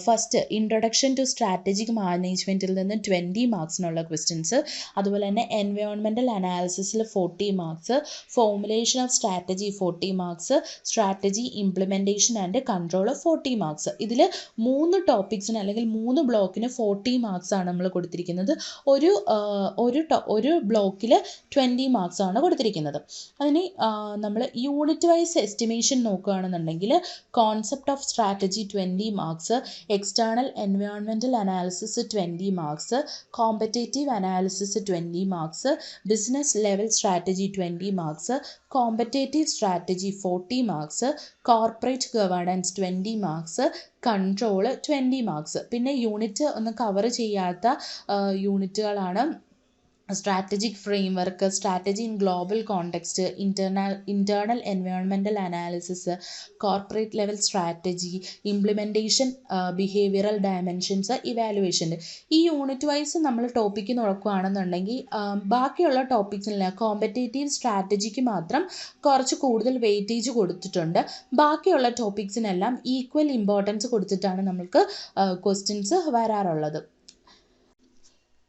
ഫസ്റ്റ് ഇൻട്രൊഡക്ഷൻ ടു സ്ട്രാറ്റജിക് മാനേജ്മെന്റിൽ നിന്ന് ട്വന്റി മാർക്സിനുള്ള ക്വസ്റ്റ്യൻസ് അതുപോലെ തന്നെ എൻവയോൺമെന്റൽ അനാലിസിസിൽ forty marks formulation of strategy forty marks strategy implementation and control forty marks ഇതിൽ മൂന്ന് ടോപ്പിക്സിന് അല്ലെങ്കിൽ മൂന്ന് ബ്ലോക്കിന് ഫോർട്ടി മാർക്സ് ആണ് നമ്മൾ കൊടുത്തിരിക്കുന്നത്. ഒരു ഒരു ഒരു ബ്ലോക്കിൽ ട്വന്റി മാർക്സ് ആണ് കൊടുത്തിരിക്കുന്നത്. അതിന് നമ്മൾ യൂണിറ്റ് വൈസ് എസ്റ്റിമേഷൻ നോക്കുകയാണെന്നുണ്ടെങ്കിൽ concept of strategy twenty marks external എൻവയോൺമെന്റൽ analysis twenty marks competitive analysis twenty marks business level strategy twenty marks competitive strategy forty marks corporate governance twenty marks control twenty marks പിന്നെ യൂണിറ്റ് ഒന്ന് കവർ ചെയ്യാത്ത യൂണിറ്റുകളാണ് strategic framework strategy in global context internal എൻവയോൺമെന്റൽ analysis corporate level strategy implementation behavioural dimensions evaluation ഈ യൂണിറ്റ് വൈസ് നമ്മൾ ടോപ്പിക്ക് നോക്കുകയാണെന്നുണ്ടെങ്കിൽ ബാക്കിയുള്ള ടോപ്പിക്സിനെല്ലാം കോമ്പറ്റേറ്റീവ് സ്ട്രാറ്റജിക്ക് മാത്രം കുറച്ച് കൂടുതൽ വെയിറ്റേജ് കൊടുത്തിട്ടുണ്ട്. ബാക്കിയുള്ള ടോപ്പിക്സിനെല്ലാം ഈക്വൽ ഇമ്പോർട്ടൻസ് കൊടുത്തിട്ടാണ് നമുക്ക് ക്വസ്റ്റ്യൻസ് വരാറുള്ളത്.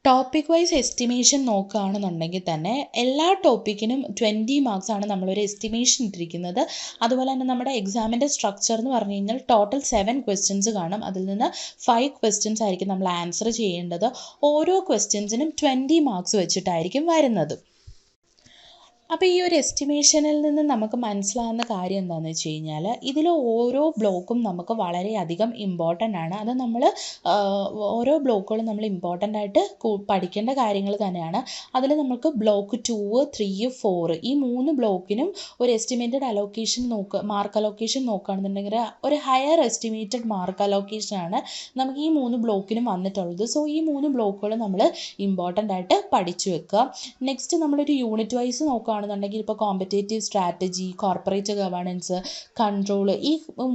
ടോപ്പിക് വൈസ് എസ്റ്റിമേഷൻ നോക്കുകയാണെന്നുണ്ടെങ്കിൽ തന്നെ എല്ലാ ടോപ്പിക്കിനും ട്വന്റി മാർക്സ് ആണ് നമ്മളൊരു എസ്റ്റിമേഷൻ ഇട്ടിരിക്കുന്നത്. അതുപോലെ തന്നെ നമ്മുടെ എക്സാമിന്റെ സ്ട്രക്ചർ എന്ന് പറഞ്ഞു കഴിഞ്ഞാൽ ടോട്ടൽ സെവൻ ക്വസ്റ്റ്യൻസ് കാണും. അതിൽ നിന്ന് ഫൈവ് ക്വസ്റ്റ്യൻസ് ആയിരിക്കും നമ്മൾ ആൻസർ ചെയ്യേണ്ടത്. ഓരോ ക്വസ്റ്റ്യൻസിനും ട്വന്റി മാർക്സ് വെച്ചിട്ടായിരിക്കും വരുന്നത്. അപ്പോൾ ഈ ഒരു എസ്റ്റിമേഷനിൽ നിന്ന് നമുക്ക് മനസ്സിലാകുന്ന കാര്യം എന്താണെന്ന് വെച്ച് കഴിഞ്ഞാൽ ഇതിൽ ഓരോ ബ്ലോക്കും നമുക്ക് വളരെയധികം ഇമ്പോർട്ടന്റ് ആണ്. അത് നമ്മൾ ഓരോ ബ്ലോക്കുകളും നമ്മൾ ഇമ്പോർട്ടന്റ് ആയിട്ട് പഠിക്കേണ്ട കാര്യങ്ങൾ തന്നെയാണ്. അതിൽ നമുക്ക് ബ്ലോക്ക് ടു ത്രീ ഫോർ ഈ മൂന്ന് ബ്ലോക്കിനും ഒരു എസ്റ്റിമേറ്റഡ് അലോക്കേഷൻ നോക്കുക മാർക്ക് അലോക്കേഷൻ നോക്കുകയാണെന്നുണ്ടെങ്കിൽ ഒരു ഹയർ എസ്റ്റിമേറ്റഡ് മാർക്ക് അലോക്കേഷൻ ആണ് നമുക്ക് ഈ മൂന്ന് ബ്ലോക്കിനും വന്നിട്ടുള്ളത്. സോ ഈ മൂന്ന് ബ്ലോക്കുകൾ നമ്മൾ ഇമ്പോർട്ടന്റ് ആയിട്ട് പഠിച്ചു വെക്കുക. നെക്സ്റ്റ് നമ്മളൊരു യൂണിറ്റ് വൈസ് നോക്കുകയാണെന്നുണ്ടെങ്കിൽ നോക്കുകയാണെന്നുണ്ടെങ്കിൽ ഇപ്പോൾ competitive strategy corporate governance control ഈ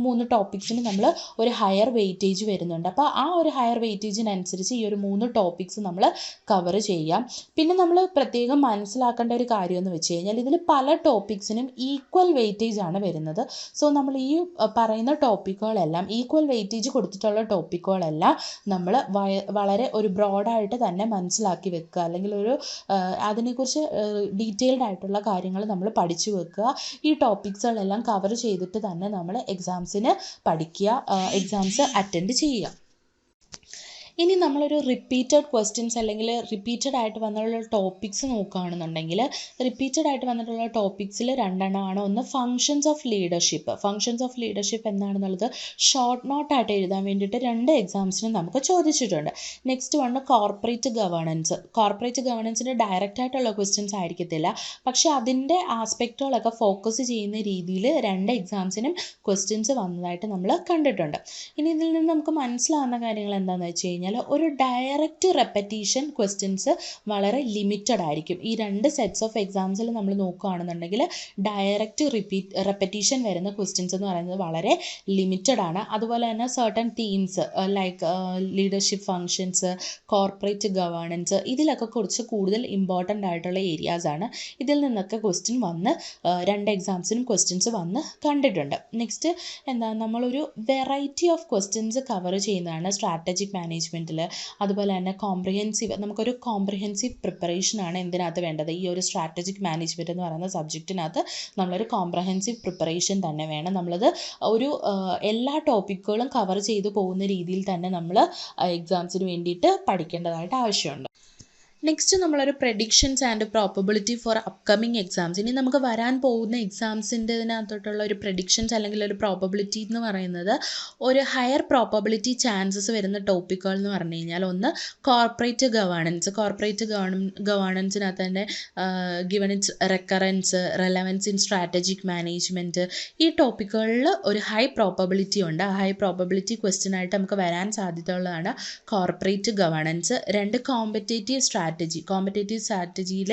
മൂന്ന് ടോപ്പിക്സിന് നമ്മൾ ഒരു ഹയർ വെയിറ്റേജ് വരുന്നുണ്ട്. അപ്പോൾ ആ ഒരു ഹയർ വെയിറ്റേജിനനുസരിച്ച് ഈ ഒരു മൂന്ന് ടോപ്പിക്സ് നമ്മൾ കവർ ചെയ്യാം. പിന്നെ നമ്മൾ പ്രത്യേകം മനസ്സിലാക്കേണ്ട ഒരു കാര്യം എന്ന് വെച്ച് കഴിഞ്ഞാൽ ഇതിൽ പല ടോപ്പിക്സിനും ഈക്വൽ വെയിറ്റേജ് ആണ് വരുന്നത്. സോ നമ്മൾ ഈ പറയുന്ന ടോപ്പിക്കുകളെല്ലാം ഈക്വൽ വെയിറ്റേജ് കൊടുത്തിട്ടുള്ള ടോപ്പിക്കുകളെല്ലാം നമ്മൾ വളരെ ഒരു ബ്രോഡായിട്ട് തന്നെ മനസ്സിലാക്കി വെക്കുക. അല്ലെങ്കിൽ ഒരു അതിനെക്കുറിച്ച് ഡീറ്റെയിൽഡ് ആയിട്ടുള്ള കാര്യങ്ങൾ നമ്മൾ പഠിച്ചു വെക്കുക. ഈ ടോപ്പിക്സുകളെല്ലാം കവർ ചെയ്തിട്ട് തന്നെ നമ്മൾ എക്സാംസിന് പഠിക്കുക എക്സാംസ് അറ്റൻഡ് ചെയ്യുക. ഇനി നമ്മളൊരു റിപ്പീറ്റഡ് ക്വസ്റ്റ്യൻസ് അല്ലെങ്കിൽ റിപ്പീറ്റഡ് ആയിട്ട് വന്നിട്ടുള്ള ടോപ്പിക്സ് നോക്കുകയാണെന്നുണ്ടെങ്കിൽ റിപ്പീറ്റഡ് ആയിട്ട് വന്നിട്ടുള്ള ടോപ്പിക്സിൽ രണ്ടെണ്ണമാണ്. ഒന്ന് functions of leadership functions of leadership എന്താണെന്നുള്ളത് ഷോർട്ട് നോട്ടായിട്ട് എഴുതാൻ വേണ്ടിയിട്ട് രണ്ട് എക്സാംസിനും നമുക്ക് ചോദിച്ചിട്ടുണ്ട്. Next one corporate governance corporate ഗവേണൻസിന്റെ direct ആയിട്ടുള്ള ക്വസ്റ്റ്യൻസ് ആയിരിക്കത്തില്ല. പക്ഷേ അതിന്റെ ആസ്പെക്റ്റുകളൊക്കെ ഫോക്കസ് ചെയ്യുന്ന രീതിയിൽ രണ്ട് എക്സാംസിനും ക്വസ്റ്റ്യൻസ് വന്നതായിട്ട് നമ്മൾ കണ്ടിട്ടുണ്ട്. ഇനി ഇതിൽ നിന്ന് നമുക്ക് മനസ്സിലാവുന്ന കാര്യങ്ങൾ എന്താണെന്ന് വെച്ച് ഒരു ഡയറക്റ്റ് റെപ്പറ്റീഷൻ ക്വസ്റ്റ്യൻസ് വളരെ ലിമിറ്റഡ് ആയിരിക്കും. ഈ രണ്ട് സെറ്റ്സ് ഓഫ് എക്സാംസിൽ നമ്മൾ നോക്കുകയാണെന്നുണ്ടെങ്കിൽ ഡയറക്റ്റ് റിപ്പീറ്റ് റെപ്പറ്റീഷൻ വരുന്ന ക്വസ്റ്റ്യൻസ് എന്ന് പറയുന്നത് വളരെ ലിമിറ്റഡ് ആണ്. അതുപോലെ തന്നെ certain themes like leadership functions corporate governance ഇതിലൊക്കെ കുറച്ച് കൂടുതൽ ഇമ്പോർട്ടന്റ് ആയിട്ടുള്ള ഏരിയാസ് ആണ്. ഇതിൽ നിന്നൊക്കെ ക്വസ്റ്റ്യൻ വന്ന് രണ്ട് എക്സാംസിനും ക്വസ്റ്റ്യൻസ് വന്ന് കണ്ടിട്ടുണ്ട്. നെക്സ്റ്റ് എന്താ നമ്മളൊരു വെറൈറ്റി ഓഫ് ക്വസ്റ്റ്യൻസ് കവർ ചെയ്യുന്നതാണ് സ്ട്രാറ്റജിക് മാനേജ്മെന്റിൽ അതുപോലെ തന്നെ കോംപ്രിഹെൻസീവ് നമുക്കൊരു കോംപ്രിഹെൻസീവ് പ്രിപ്പറേഷനാണ് എന്തിനകത്ത് വേണ്ടത്? ഈ ഒരു സ്ട്രാറ്റജിക് മാനേജ്മെന്റ് എന്ന് പറയുന്ന സബ്ജക്റ്റിനകത്ത് നമ്മളൊരു കോംപ്രഹെൻസീവ് പ്രിപ്പറേഷൻ തന്നെ വേണം. നമ്മളത് ഒരു എല്ലാ ടോപ്പിക്കുകളും കവർ ചെയ്തു പോകുന്ന രീതിയിൽ തന്നെ നമ്മൾ എക്സാംസിന് വേണ്ടിയിട്ട് പഠിക്കേണ്ടതായിട്ട് ആവശ്യമുണ്ട്. നെക്സ്റ്റ് നമ്മളൊരു predictions and probability for upcoming exams ഇനി നമുക്ക് വരാൻ പോകുന്ന എക്സാംസിന്റെ ഇതിനകത്തോട്ടുള്ള ഒരു പ്രഡിക്ഷൻസ് അല്ലെങ്കിൽ ഒരു പ്രോബബിലിറ്റി എന്ന് പറയുന്നത് ഒരു ഹയർ പ്രോബബിലിറ്റി ചാൻസസ് വരുന്ന ടോപ്പിക്കുകൾ എന്ന് പറഞ്ഞു കഴിഞ്ഞാൽ ഒന്ന് കോർപ്പറേറ്റ് ഗവേണൻസ് കോർപ്പറേറ്റ് ഗവൺ ഗവേണൻസിനകത്ത് തന്നെ given its recurrence relevance in strategic management ഈ ടോപ്പിക്കുകളിൽ ഒരു ഹൈ പ്രോബബിലിറ്റി ഉണ്ട്. ആ ഹൈ പ്രോബബിലിറ്റി ക്വസ്റ്റ്യൻ ആയിട്ട് നമുക്ക് വരാൻ സാധ്യത ഉള്ളതാണ് കോർപ്പറേറ്റ് ഗവേണൻസ് രണ്ട് കോമ്പറ്റേറ്റീവ് സ്ട്രാറ്റജി കോമ്പറ്റേറ്റീവ് സ്ട്രാറ്റജിയിൽ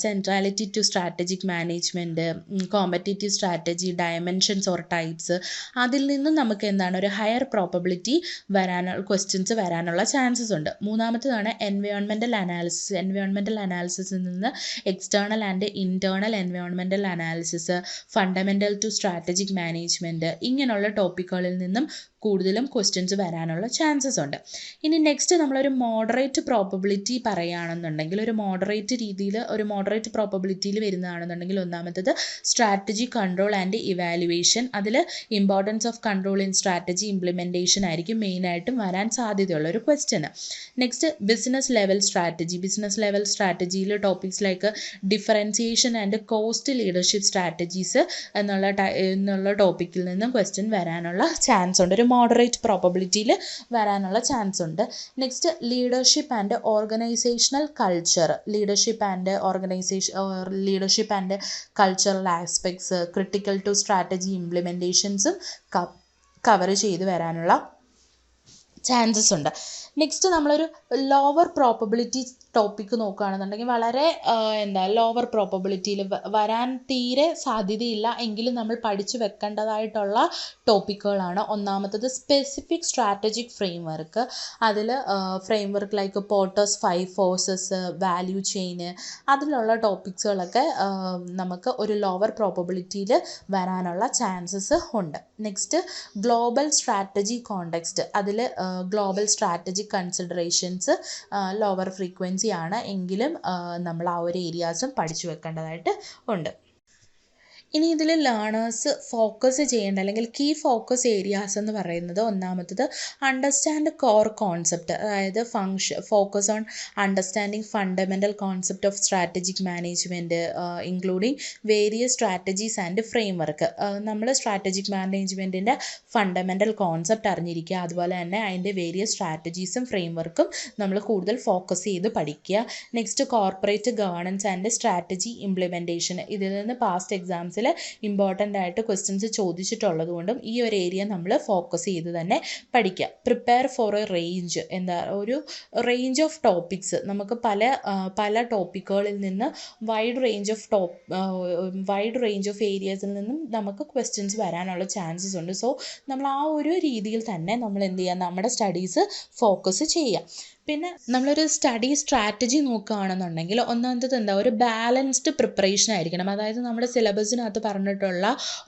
centrality to strategic management competitive strategy dimensions or types അതിൽ നിന്നും നമുക്ക് എന്താണ് ഒരു ഹയർ പ്രോബബിലിറ്റി വരാനുള്ള ക്വസ്റ്റ്യൻസ് വരാനുള്ള ചാൻസസ് ഉണ്ട്. മൂന്നാമത്തതാണ് എൻവയോൺമെന്റൽ അനാലിസിസ് എൻവയോൺമെന്റൽ അനാലിസിസിൽ നിന്ന് എക്സ്റ്റേണൽ ആൻഡ് ഇന്റേർണൽ എൻവയോൺമെന്റൽ analysis fundamental to strategic management ഇങ്ങനെയുള്ള ടോപ്പിക്കുകളിൽ നിന്നും കൂടുതലും ക്വസ്റ്റ്യൻസ് വരാനുള്ള ചാൻസസ് ഉണ്ട്. ഇനി നെക്സ്റ്റ് നമ്മളൊരു മോഡറേറ്റ് പ്രോബബിലിറ്റി പറയുകയാണെന്നുണ്ടെങ്കിൽ ഒരു മോഡറേറ്റ് രീതിയിൽ ഒരു മോഡറേറ്റ് പ്രോബബിലിറ്റിയിൽ വരുന്നതാണെന്നുണ്ടെങ്കിൽ ഒന്നാമത്തത് സ്ട്രാറ്റജി കൺട്രോൾ ആൻഡ് ഇവാലുവേഷൻ അതിൽ importance of control in strategy implementation ആയിരിക്കും മെയിനായിട്ടും വരാൻ സാധ്യതയുള്ള ഒരു question next business level strategy business level സ്ട്രാറ്റജിയിൽ topics like differentiation and cost leadership strategies എന്നുള്ള എന്നുള്ള ടോപ്പിക്കിൽ നിന്നും ക്വസ്റ്റ്യൻ വരാനുള്ള ചാൻസ് ഉണ്ട്. ഒരു മോഡറേറ്റ് പ്രോബബിലിറ്റിയിൽ വരാനുള്ള ചാൻസ് ഉണ്ട്. Next leadership and organisational culture leadership and organisation leadership and cultural aspects critical to strategy ഇംപ്ലിമെന്റേഷൻസും cover ചെയ്ത് വരാനുള്ള ചാൻസസ് ഉണ്ട്. നെക്സ്റ്റ് നമ്മളൊരു ലോവർ പ്രോബബിലിറ്റി ടോപ്പിക്ക് നോക്കുകയാണെന്നുണ്ടെങ്കിൽ വളരെ എന്താ ലോവർ പ്രോബബിലിറ്റിയിൽ വരാൻ തീരെ സാധ്യതയില്ല എങ്കിലും നമ്മൾ പഠിച്ചു വെക്കേണ്ടതായിട്ടുള്ള ടോപ്പിക്കുകളാണ് ഒന്നാമത്തത് സ്പെസിഫിക് സ്ട്രാറ്റജിക് ഫ്രെയിം വർക്ക് അതിൽ frame like Porter's five forces value chain അതിലുള്ള ടോപ്പിക്സുകളൊക്കെ നമുക്ക് ഒരു ലോവർ പ്രോബബിലിറ്റിയിൽ വരാനുള്ള ചാൻസസ് ഉണ്ട്. നെക്സ്റ്റ് ഗ്ലോബൽ സ്ട്രാറ്റജി കോണ്ടെക്സ്റ്റ് അതിൽ global strategic considerations lower frequency ആണ് എങ്കിലും നമ്മൾ ആ ഒരു ഏരിയാസും പഠിച്ചു വെക്കേണ്ടതായിട്ട് ഉണ്ട്. ഇനി ഇതിൽ ലേണേഴ്സ് ഫോക്കസ് ചെയ്യേണ്ട അല്ലെങ്കിൽ കീ ഫോക്കസ് ഏരിയാസ് എന്ന് പറയുന്നത് ഒന്നാമത്തത് അണ്ടർസ്റ്റാൻഡ് കോർ കോൺസെപ്റ്റ് അതായത് function focus on understanding fundamental concept of strategic management including various strategies and framework നമ്മൾ സ്ട്രാറ്റജിക് മാനേജ്മെന്റിന്റെ ഫണ്ടമെന്റൽ കോൺസെപ്റ്റ് അറിഞ്ഞിരിക്കുക. അതുപോലെ തന്നെ അതിന്റെ വേരിയസ് സ്ട്രാറ്റജീസും ഫ്രെയിം വർക്കും നമ്മൾ കൂടുതൽ ഫോക്കസ് ചെയ്ത് പഠിക്കുക. Next corporate governance and strategy implementation ഇതിൽ നിന്ന് പാസ്റ്റ് എക്സാംസിൽ ഇമ്പോർട്ടന്റ് ആയിട്ട് ക്വസ്റ്റ്യൻസ് ചോദിച്ചിട്ടുള്ളത് കൊണ്ടും ഈ ഒരു ഏരിയ നമ്മൾ ഫോക്കസ് ചെയ്ത് തന്നെ പഠിക്കുക. പ്രിപ്പയർ ഫോർ എ റേഞ്ച് എന്താ ഒരു റേഞ്ച് ഓഫ് ടോപ്പിക്സ് നമുക്ക് പല പല ടോപ്പിക്കുകളിൽ നിന്ന് wide range of top wide range of ഏരിയസിൽ നിന്നും നമുക്ക് ക്വസ്റ്റ്യൻസ് വരാനുള്ള ചാൻസസ് ഉണ്ട്. സോ നമ്മൾ ആ ഒരു രീതിയിൽ തന്നെ നമ്മൾ എന്ത് ചെയ്യുക? നമ്മുടെ സ്റ്റഡീസ് ഫോക്കസ് ചെയ്യുക. പിന്നെ നമ്മളൊരു സ്റ്റഡി സ്ട്രാറ്റജി നോക്കുകയാണെന്നുണ്ടെങ്കിൽ ഒന്നാമത്തത് എന്താ? ഒരു ബാലൻസ്ഡ് പ്രിപ്പറേഷൻ ആയിരിക്കണം. അതായത് നമ്മുടെ സിലബസിനകത്ത് പറഞ്ഞിട്ടുള്ള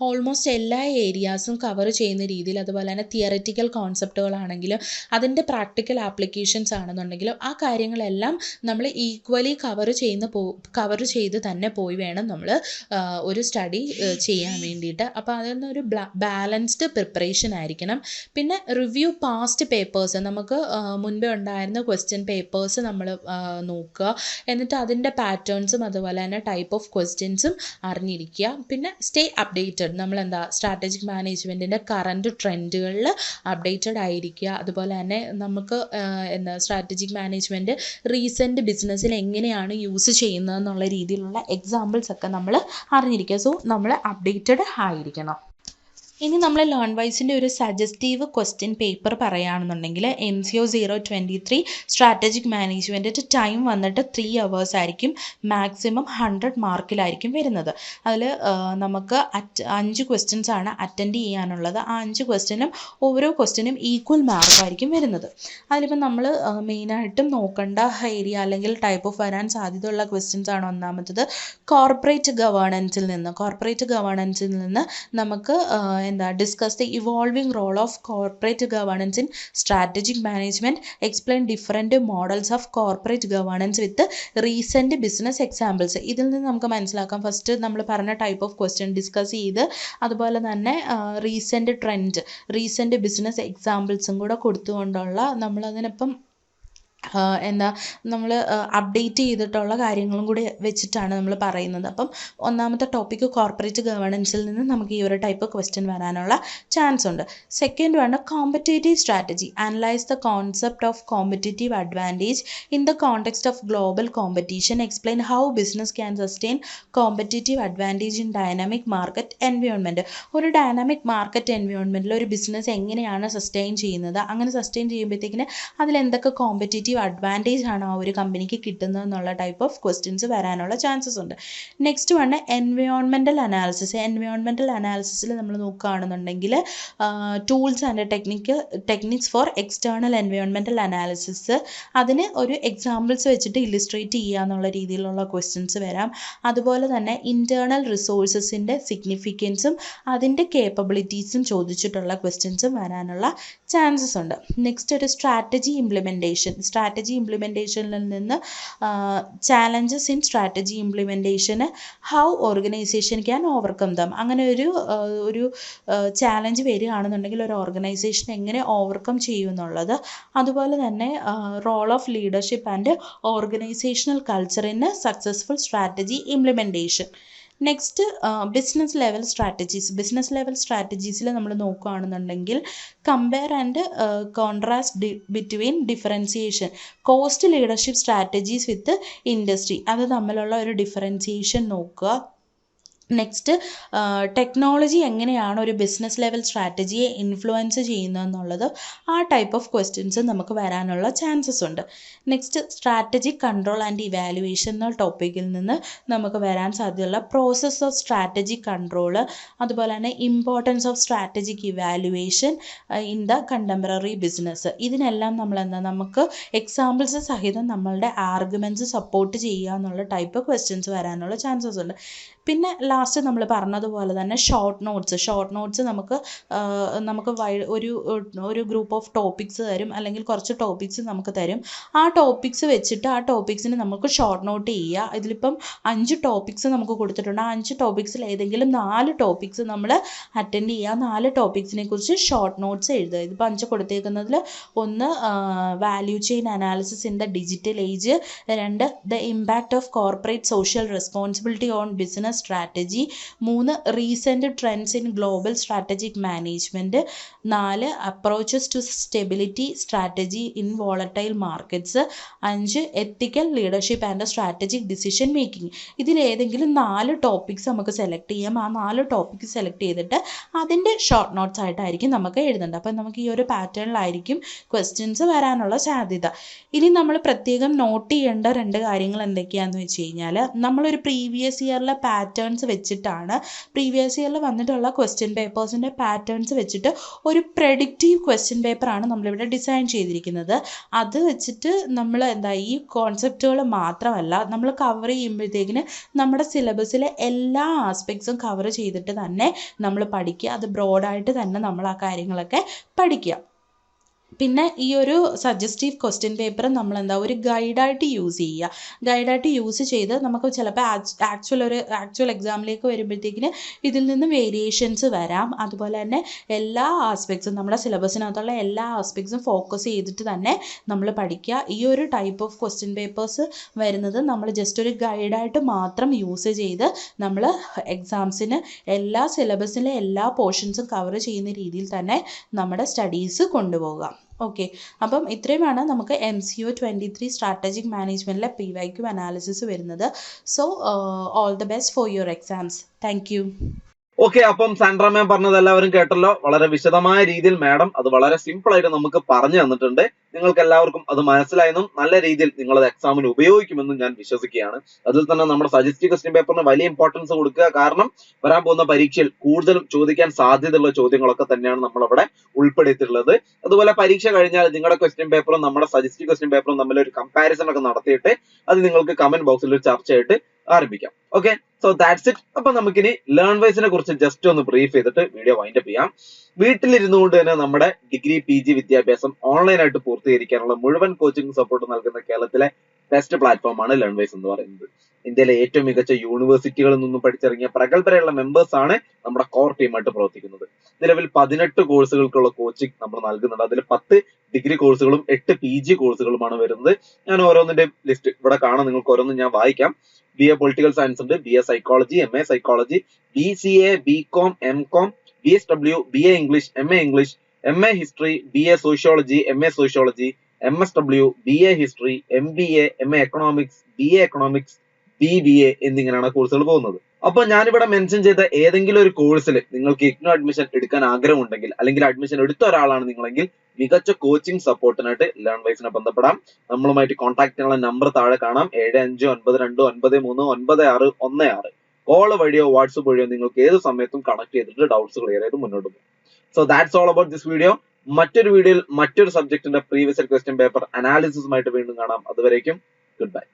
ഓൾമോസ്റ്റ് എല്ലാ ഏരിയാസും കവർ ചെയ്യുന്ന രീതിയിൽ അതുപോലെ തന്നെ തിയററ്റിക്കൽ കോൺസെപ്റ്റുകളാണെങ്കിലും അതിന്റെ പ്രാക്ടിക്കൽ ആപ്ലിക്കേഷൻസ് ആണെന്നുണ്ടെങ്കിലും ആ കാര്യങ്ങളെല്ലാം നമ്മൾ ഈക്വലി കവർ ചെയ്യുന്ന പോ കവർ ചെയ്ത് തന്നെ പോയി വേണം നമ്മൾ ഒരു സ്റ്റഡി ചെയ്യാൻ വേണ്ടിയിട്ട്. അപ്പോൾ അതിൽ നിന്നൊരു ബാലൻസ്ഡ് പ്രിപ്പറേഷൻ ആയിരിക്കണം. പിന്നെ റിവ്യൂ പാസ്റ്റ് പേപ്പേഴ്സ് നമുക്ക് മുൻപേ ഉണ്ടായിരുന്ന ക്വസ്റ്റ്യൻ പേപ്പേഴ്സ് നമ്മൾ നോക്കുക. എന്നിട്ട് അതിന്റെ പാറ്റേൺസും അതുപോലെ തന്നെ ടൈപ്പ് ഓഫ് ക്വസ്റ്റ്യൻസും അറിഞ്ഞിരിക്കുക. പിന്നെ സ്റ്റേ അപ്ഡേറ്റഡ് നമ്മൾ എന്താ സ്ട്രാറ്റജിക് മാനേജ്മെന്റിന്റെ കറന്റ് ട്രെൻഡുകളിൽ അപ്ഡേറ്റഡ് ആയിരിക്കുക. അതുപോലെ തന്നെ നമുക്ക് എന്താ സ്ട്രാറ്റജിക് മാനേജ്മെന്റ് റീസെന്റ് ബിസിനസ്സിൽ എങ്ങനെയാണ് യൂസ് ചെയ്യുന്നത് എന്നുള്ള രീതിയിലുള്ള എക്സാമ്പിൾസ് ഒക്കെ നമ്മൾ അറിഞ്ഞിരിക്കുക. സോ നമ്മൾ അപ്ഡേറ്റഡ് ആയിരിക്കണം. ഇനി നമ്മൾ ലേൺ വൈസിന്റെ ഒരു സജസ്റ്റീവ് ക്വസ്റ്റ്യൻ പേപ്പർ പറയുകയാണെന്നുണ്ടെങ്കിൽ M C O zero twenty three strategic management time വന്നിട്ട് ത്രീ അവേഴ്സ് ആയിരിക്കും മാക്സിമം ഹൺഡ്രഡ് മാർക്കിലായിരിക്കും വരുന്നത്. അതിൽ നമുക്ക് അറ്റ് അഞ്ച് ക്വസ്റ്റ്യൻസ് ആണ് അറ്റൻഡ് ചെയ്യാനുള്ളത്. ആ അഞ്ച് ക്വസ്റ്റ്യനും ഓരോ ക്വസ്റ്റ്യനും ഈക്വൽ മാർക്കായിരിക്കും വരുന്നത്. അതിലിപ്പോൾ നമ്മൾ മെയിനായിട്ടും നോക്കേണ്ട ഏരിയ അല്ലെങ്കിൽ ടൈപ്പ് ഓഫ് വരാൻ സാധ്യതയുള്ള ക്വസ്റ്റ്യൻസ് ആണ് ഒന്നാമത്തത്. കോർപ്പറേറ്റ് ഗവേണൻസിൽ നിന്ന് കോർപ്പറേറ്റ് ഗവേണൻസിൽ നിന്ന് നമുക്ക് എന്താ discuss the evolving role of corporate governance in strategic management explain different models of corporate governance with recent business examples ഇതിൽ നിന്ന് നമുക്ക് മനസ്സിലാക്കാം. ഫസ്റ്റ് നമ്മൾ പറഞ്ഞ ടൈപ്പ് ഓഫ് ക്വസ്റ്റ്യൻ ഡിസ്കസ് ചെയ്ത് അതുപോലെ തന്നെ റീസെന്റ് ട്രെൻഡ് റീസെന്റ് ബിസിനസ് എക്സാമ്പിൾസും കൂടെ കൊടുത്തുകൊണ്ടുള്ള നമ്മളതിനിപ്പം എന്താ നമ്മൾ അപ്ഡേറ്റ് ചെയ്തിട്ടുള്ള കാര്യങ്ങളും കൂടി വെച്ചിട്ടാണ് നമ്മൾ പറയുന്നത്. അപ്പം ഒന്നാമത്തെ ടോപ്പിക്ക് കോർപ്പറേറ്റ് ഗവേണൻസിൽ നിന്ന് നമുക്ക് ഈ ഒരു ടൈപ്പ് ക്വസ്റ്റ്യൻ വരാനുള്ള ചാൻസ് ഉണ്ട്. Second one competitive strategy analyse the concept of competitive advantage in the context of global competition explain how business can sustain competitive advantage in dynamic market environment ഒരു ഡൈനാമിക് മാർക്കറ്റ് എൻവയോൺമെന്റിൽ ഒരു ബിസിനസ് എങ്ങനെയാണ് സസ്റ്റെയിൻ ചെയ്യുന്നത്? അങ്ങനെ സസ്റ്റെയിൻ ചെയ്യുമ്പോഴത്തേക്കിന് അതിൽ എന്തൊക്കെ കോമ്പറ്റേറ്റീവ് അഡ്വാന്റേജ് ആണ് ആ ഒരു കമ്പനിക്ക് കിട്ടുന്നത് എന്നുള്ള ടൈപ്പ് ഓഫ് ക്വസ്റ്റ്യൻസ് വരാനുള്ള ചാൻസസ് ഉണ്ട്. നെക്സ്റ്റ് വൺ എൻവയോൺമെന്റൽ അനാലിസിസ് എൻവയോൺമെന്റൽ അനാലിസിസിൽ നമ്മൾ നോക്കുകയാണെന്നുണ്ടെങ്കിൽ tools and technique techniques for external എൻവയോൺമെന്റൽ അനാലിസിസ് അതിന് ഒരു എക്സാമ്പിൾസ് വെച്ചിട്ട് ഇല്ലിസ്ട്രേറ്റ് ചെയ്യുക എന്നുള്ള രീതിയിലുള്ള ക്വസ്റ്റ്യൻസ് വരാം. അതുപോലെ തന്നെ ഇന്റേർണൽ റിസോഴ്സസിന്റെ സിഗ്നിഫിക്കൻസും അതിന്റെ കേപ്പബിലിറ്റീസും ചോദിച്ചിട്ടുള്ള ക്വസ്റ്റ്യൻസും വരാനുള്ള ചാൻസസ് ഉണ്ട്. നെക്സ്റ്റ് ഒരു സ്ട്രാറ്റജി ഇംപ്ലിമെന്റേഷൻ സ്ട്രാറ്റജി ഇംപ്ലിമെന്റേഷനിൽ നിന്ന് challenges in strategy ഇംപ്ലിമെന്റേഷന് how organisation can overcome them അങ്ങനെ ഒരു ഒരു ചാലഞ്ച് വരികയാണെന്നുണ്ടെങ്കിൽ ഒരു ഓർഗനൈസേഷൻ എങ്ങനെ ഓവർകം ചെയ്യും എന്നുള്ളത് അതുപോലെ തന്നെ role of leadership and organisational കൾച്ചറിന് successful strategy implementation next business level strategies business level സ്ട്രാറ്റജീസിൽ നമ്മൾ നോക്കുകയാണെന്നുണ്ടെങ്കിൽ compare and contrast between differentiation cost leadership strategies with industry അത് തമ്മിലുള്ള ഒരു ഡിഫറൻസിയേഷൻ നോക്കുക. നെക്സ്റ്റ് ടെക്നോളജി എങ്ങനെയാണ് ഒരു ബിസിനസ് ലെവൽ സ്ട്രാറ്റജിയെ ഇൻഫ്ലുവൻസ് ചെയ്യുന്നതെന്നുള്ളത് ആ ടൈപ്പ് ഓഫ് ക്വസ്റ്റ്യൻസ് നമുക്ക് വരാനുള്ള ചാൻസസ് ഉണ്ട്. Next strategy control and evaluation എന്ന ടോപ്പിക്കിൽ നിന്ന് നമുക്ക് വരാൻ സാധ്യതയുള്ള പ്രോസസ്സ് ഓഫ് സ്ട്രാറ്റജി കൺട്രോൾ അതുപോലെ തന്നെ importance of strategic evaluation in the contemporary business ഇതിനെല്ലാം നമ്മൾ എന്താ നമുക്ക് എക്സാമ്പിൾസ് സഹിതം നമ്മളുടെ ആർഗ്യുമെന്റ്സ് സപ്പോർട്ട് ചെയ്യുക എന്നുള്ള ടൈപ്പ് ക്വസ്റ്റ്യൻസ് വരാനുള്ള ചാൻസസ് ഉണ്ട്. പിന്നെ ലാസ്റ്റ് നമ്മൾ പറഞ്ഞതുപോലെ തന്നെ ഷോർട്ട് നോട്ട്സ് ഷോർട്ട് നോട്ട്സ് നമുക്ക് നമുക്ക് ഒരു ഒരു ഗ്രൂപ്പ് ഓഫ് ടോപ്പിക്സ് തരും അല്ലെങ്കിൽ കുറച്ച് ടോപ്പിക്സ് നമുക്ക് തരും. ആ ടോപ്പിക്സ് വെച്ചിട്ട് ആ ടോപ്പിക്സിന് നമുക്ക് ഷോർട്ട് നോട്ട് ചെയ്യുക. ഇതിലിപ്പം അഞ്ച് ടോപ്പിക്സ് നമുക്ക് കൊടുത്തിട്ടുണ്ട്. ആ അഞ്ച് ടോപ്പിക്സിൽ ഏതെങ്കിലും നാല് ടോപ്പിക്സ് നമ്മൾ അറ്റൻഡ് ചെയ്യുക. നാല് ടോപ്പിക്സിനെ കുറിച്ച് ഷോർട്ട് നോട്ട്സ് എഴുതുക. ഇതിപ്പോൾ അഞ്ച് കൊടുത്തേക്കുന്നതിൽ ഒന്ന് value chain analysis in the digital age രണ്ട് the impact of corporate social responsibility on business strategy strategy മൂന്ന് recent trends in global strategic management നാല് approaches to stability strategy in volatile markets അഞ്ച് ethical leadership and strategic decision making ഇതിലേതെങ്കിലും നാല് ടോപ്പിക്സ് നമുക്ക് സെലക്ട് ചെയ്യാം. ആ നാല് ടോപ്പിക്സ് സെലക്ട് ചെയ്തിട്ട് അതിന്റെ ഷോർട്ട് നോട്ട്സ് ആയിട്ടായിരിക്കും നമുക്ക് എഴുതേണ്ടത്. അപ്പം നമുക്ക് ഈ ഒരു പാറ്റേണിലായിരിക്കും ക്വസ്റ്റ്യൻസ് വരാനുള്ള സാധ്യത. ഇനി നമ്മൾ പ്രത്യേകം നോട്ട് ചെയ്യേണ്ട രണ്ട് കാര്യങ്ങൾ എന്തൊക്കെയാണെന്ന് വെച്ച് കഴിഞ്ഞാൽ നമ്മളൊരു പ്രീവിയസ് ഇയറിലെ പാറ്റേൺസ് വെച്ചിട്ടാണ് പ്രീവിയസ് ഇയറിൽ വന്നിട്ടുള്ള ക്വസ്റ്റ്യൻ പേപ്പേഴ്സിന്റെ പാറ്റേൺസ് വെച്ചിട്ട് ഒരു പ്രഡിക്റ്റീവ് ക്വസ്റ്റ്യൻ പേപ്പറാണ് നമ്മളിവിടെ ഡിസൈൻ ചെയ്തിരിക്കുന്നത്. അത് വെച്ചിട്ട് നമ്മൾ എന്താ ഈ കോൺസെപ്റ്റുകൾ മാത്രമല്ല നമ്മൾ കവർ ചെയ്യുമ്പോഴത്തേക്കിന് നമ്മുടെ സിലബസിലെ എല്ലാ ആസ്പെക്ട്സും കവർ ചെയ്തിട്ട് തന്നെ നമ്മൾ പഠിക്കുക. അത് ബ്രോഡായിട്ട് തന്നെ നമ്മൾ ആ കാര്യങ്ങളൊക്കെ പഠിക്കുക. പിന്നെ ഈ ഒരു സജസ്റ്റീവ് ക്വസ്റ്റ്യൻ പേപ്പർ നമ്മൾ എന്താ ഒരു ഗൈഡായിട്ട് യൂസ് ചെയ്യുക. ഗൈഡായിട്ട് യൂസ് ചെയ്ത് നമുക്ക് ചിലപ്പോൾ ആക്ച്വൽ ഒരു ആക്ച്വൽ എക്സാമിലേക്ക് വരുമ്പോഴത്തേക്കിന് ഇതിൽ നിന്ന് വേരിയേഷൻസ് വരാം. അതുപോലെ തന്നെ എല്ലാ ആസ്പെക്ട്സും നമ്മുടെ സിലബസിനകത്തുള്ള എല്ലാ ആസ്പെക്ട്സും ഫോക്കസ് ചെയ്തിട്ട് തന്നെ നമ്മൾ പഠിക്കുക. ഈ ഒരു ടൈപ്പ് ഓഫ് ക്വസ്റ്റ്യൻ പേപ്പേഴ്സ് വരുന്നത് നമ്മൾ ജസ്റ്റ് ഒരു ഗൈഡായിട്ട് മാത്രം യൂസ് ചെയ്ത് നമ്മൾ എക്സാംസിന് എല്ലാ സിലബസിലെ എല്ലാ പോർഷൻസും കവർ ചെയ്യുന്ന രീതിയിൽ തന്നെ നമ്മുടെ സ്റ്റഡീസ് കൊണ്ടുപോകാം. ഓക്കെ അപ്പം ഇത്രയുമാണ് നമുക്ക് M C O twenty three strategic മാനേജ്മെന്റിലെ P Y Q analysis വരുന്നത് so all the best for your exams thank you okay അപ്പം സാൻഡ്ര മാം പറഞ്ഞത് എല്ലാവരും കേട്ടല്ലോ. വളരെ വിശദമായ രീതിയിൽ മാഡം അത് വളരെ സിമ്പിൾ ആയിട്ട് നമുക്ക് പറഞ്ഞു തന്നിട്ടുണ്ട്. നിങ്ങൾക്ക് എല്ലാവർക്കും അത് മനസ്സിലായെന്നും നല്ല രീതിയിൽ നിങ്ങൾ അത് എക്സാമിന് ഉപയോഗിക്കുമെന്നും ഞാൻ വിശ്വസിക്കുകയാണ്. അതിൽ തന്നെ നമ്മുടെ സജസ്റ്റീവ് ക്വസ്റ്റ്യൻ പേപ്പറിന് വലിയ ഇമ്പോർട്ടൻസ് കൊടുക്കുക. കാരണം വരാൻ പോകുന്ന പരീക്ഷയിൽ കൂടുതലും ചോദിക്കാൻ സാധ്യതയുള്ള ചോദ്യങ്ങളൊക്കെ തന്നെയാണ് നമ്മൾ അവിടെ ഉൾപ്പെടുത്തിയിട്ടുള്ളത്. അതുപോലെ പരീക്ഷ കഴിഞ്ഞാൽ നിങ്ങളുടെ ക്വസ്റ്റ്യൻ പേപ്പറും നമ്മുടെ സജസ്റ്റീവ് ക്വസ്റ്റ്യൻ പേപ്പറും തമ്മിൽ ഒരു കമ്പാരിസൺ ഒക്കെ നടത്തിയിട്ട് അത് നിങ്ങൾക്ക് കമന്റ് ബോക്സിൽ ഒരു ചർച്ചയായിട്ട് ആരംഭിക്കാം. ഓക്കെ സോ ദാറ്റ്സ് ഇറ്റ് അപ്പൊ നമുക്കിനി ലേൺ വൈസിനെ കുറിച്ച് ജസ്റ്റ് ഒന്ന് ബ്രീഫ് ചെയ്തിട്ട് വീഡിയോ വൈൻഡപ്പ് ചെയ്യാം. വീട്ടിലിരുന്നു കൊണ്ട് തന്നെ നമ്മുടെ ഡിഗ്രി പി ജി വിദ്യാഭ്യാസം ഓൺലൈൻ ആയിട്ട് പൂർത്തീകരിക്കാനുള്ള മുഴുവൻ കോച്ചിങ് സപ്പോർട്ട് നൽകുന്ന കേരളത്തിലെ ബെസ്റ്റ് പ്ലാറ്റ്ഫോം ആണ് ലേൺ വൈസ് എന്ന് പറയുന്നത്. ഇന്ത്യയിലെ ഏറ്റവും മികച്ച യൂണിവേഴ്സിറ്റികളിൽ നിന്നും പഠിച്ചിറങ്ങിയ പ്രഗത്ഭരായുള്ള മെമ്പേഴ്സ് ആണ് നമ്മുടെ കോർ ടീമായിട്ട് പ്രവർത്തിക്കുന്നത്. നിലവിൽ പതിനെട്ട് കോഴ്സുകൾക്കുള്ള കോച്ചിങ് നമ്മൾ നൽകുന്നുണ്ട്. അതിൽ പത്ത് ഡിഗ്രി കോഴ്സുകളും എട്ട് പി ജി കോഴ്സുകളുമാണ് വരുന്നത്. ഞാൻ ഓരോന്നിന്റെ ലിസ്റ്റ് ഇവിടെ കാണാം. നിങ്ങൾക്ക് ഓരോന്നും ഞാൻ വായിക്കാം. ബി എ പൊളിറ്റിക്കൽ സയൻസ് ഉണ്ട്. B A psychology M A psychology B C A B com M com B S W B A English M A English M A history B A sociology M A sociology M S W B A history M B A M A economics B A economics B B A എന്നിങ്ങനെയാണ് കോഴ്സുകൾ പോകുന്നത്. അപ്പൊ ഞാനിവിടെ മെൻഷൻ ചെയ്ത ഏതെങ്കിലും ഒരു കോഴ്സിൽ നിങ്ങൾക്ക് ഇഗ്നോ അഡ്മിഷൻ എടുക്കാൻ ആഗ്രഹമുണ്ടെങ്കിൽ അല്ലെങ്കിൽ അഡ്മിഷൻ എടുത്ത ഒരാളാണ് നിങ്ങളെങ്കിൽ മികച്ച കോച്ചിങ് സപ്പോർട്ടിനായിട്ട് ലേൺ വൈസിനെ ബന്ധപ്പെടാം. നമ്മളുമായിട്ട് കോൺടാക്ട് ചെയ്യാനുള്ള നമ്പർ താഴെ കാണാം. ഏഴ് അഞ്ച് ഒൻപത് രണ്ട് ഒൻപത് മൂന്ന് ഒൻപത് ആറ് ഒന്ന് ആറ്. കോൾ വഴിയോ വാട്സപ്പ് വഴിയോ നിങ്ങൾക്ക് ഏത് സമയത്തും കണക്ട് ചെയ്തിട്ട് ഡൗട്ട്സ് ക്ലിയർ ചെയ്ത് മുന്നോട്ട് പോകും. So that's all about this video മറ്റൊരു വീഡിയോയിൽ മറ്റൊരു സബ്ജക്റ്റിന്റെ പ്രീവിയസ് ക്വസ്റ്റ്യൻ പേപ്പർ അനാലിസിസുമായിട്ട് വീണ്ടും കാണാം. അതുവരേക്കും ഗുഡ് ബൈ